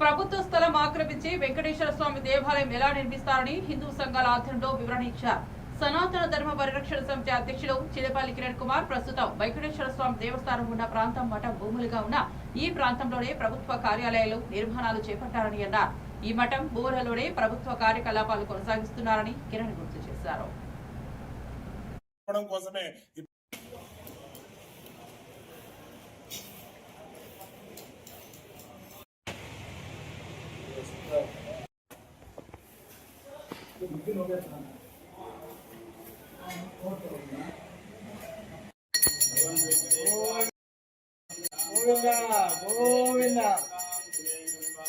ప్రభుత్వ స్థలం ఆక్రమించి వెంకటేశ్వర స్వామి దేవాలయం ఎలా నిర్మిస్తారని హిందూ సంఘాల ఆధ్వర్యంలో వివరణ ఇచ్చారు. సనాతన ధర్మ పరిరక్షణ సమితి అధ్యక్షుడు చిలపల్లి కిరణ్ కుమార్ ప్రస్తుతం వెంకటేశ్వర స్వామి దేవస్థానం ఉన్న ప్రాంతం మఠం భూములుగా ఉన్న ఈ ప్రాంతంలోనే ప్రభుత్వ కార్యాలయాలు నిర్మాణాలు చేపట్టారని అన్నారు. ఈ మఠం భూములలోనే ప్రభుత్వ కార్యకలాపాలు కొనసాగిస్తున్నారని కిరణ్ గుర్తు చేశారు. दिन हो गया गोविंदा गोविंदा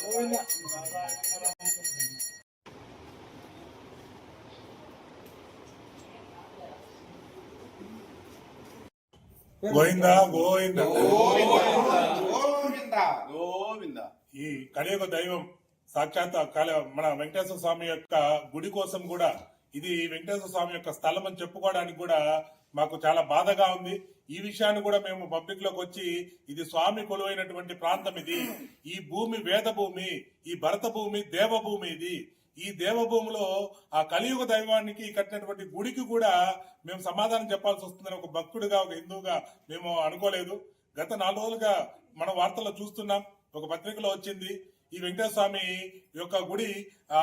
गोविंदा ಗೋವಿಂದ ಗೋವಿಂದ ಗೋವಿಂದ ಗೋವಿಂದ ಈ ಕಡೆಗೂ ದೈವಂ సాక్షాత్ మన వెంకటేశ్వర స్వామి యొక్క గుడి కోసం కూడా ఇది వెంకటేశ్వర స్వామి యొక్క స్థలం అని చెప్పుకోవడానికి కూడా మాకు చాలా బాధగా ఉంది. ఈ విషయాన్ని కూడా మేము పబ్లిక్లోకి వచ్చి ఇది స్వామి కొలువైనటువంటి ప్రాంతం ఇది. ఈ భూమి వేద భూమి ఈ భరత భూమి దేవభూమి ఇది. ఈ దేవభూమిలో ఆ కలియుగ దైవానికి కట్టినటువంటి గుడికి కూడా మేము సమాధానం చెప్పాల్సి వస్తుందని ఒక భక్తుడిగా ఒక హిందువుగా మేము అనుకోలేదు. గత నాలుగు రోజులుగా మన వార్తల్లో చూస్తున్నాం. ఒక పత్రికలో వచ్చింది. ఈ వెంకటేశ్వర స్వామి యొక్క గుడి ఆ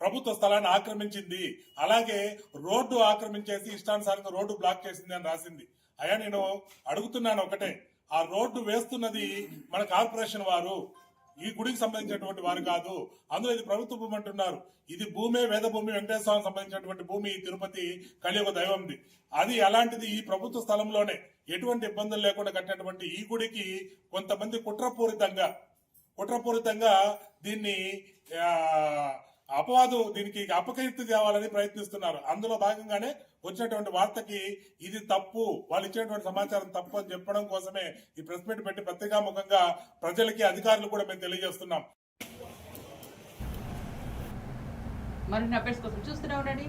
ప్రభుత్వ స్థలాన్ని ఆక్రమించింది. అలాగే రోడ్డు ఆక్రమించేసి ఇష్టానుసారంగా రోడ్డు బ్లాక్ చేసింది అని రాసింది. అయ్యా నేను అడుగుతున్నాను ఒకటే. ఆ రోడ్డు వేస్తున్నది మన కార్పొరేషన్ వారు. ఈ గుడికి సంబంధించినటువంటి వారు కాదు. అందులో ఇది ప్రభుత్వ భూమి అంటున్నారు. ఇది భూమే వేద భూమి వెంకటేశ్వర స్వామికి సంబంధించినటువంటి భూమి తిరుపతి కలియుగ దైవంది. అది అలాంటిది ఈ ప్రభుత్వ స్థలంలోనే ఎటువంటి ఇబ్బందులు లేకుండా కట్టినటువంటి ఈ గుడికి కొంతమంది కుట్రపూరితంగా కుట్రపూరితంగా దీన్ని అపవాదు దీనికి అపకీర్తి తేవాలని ప్రయత్నిస్తున్నారు. అందులో భాగంగానే వచ్చినటువంటి వార్తకి ఇది తప్పు వాళ్ళు ఇచ్చినటువంటి సమాచారం తప్పు అని చెప్పడం కోసమే ఈ ప్రెస్ మీట్ పెట్టి పత్రికాముఖంగా ప్రజలకి అధికారులు కూడా మేము తెలియజేస్తున్నాం. మరిన్ని అప్డేట్స్ కోసం చూస్తూనే ఉండండి.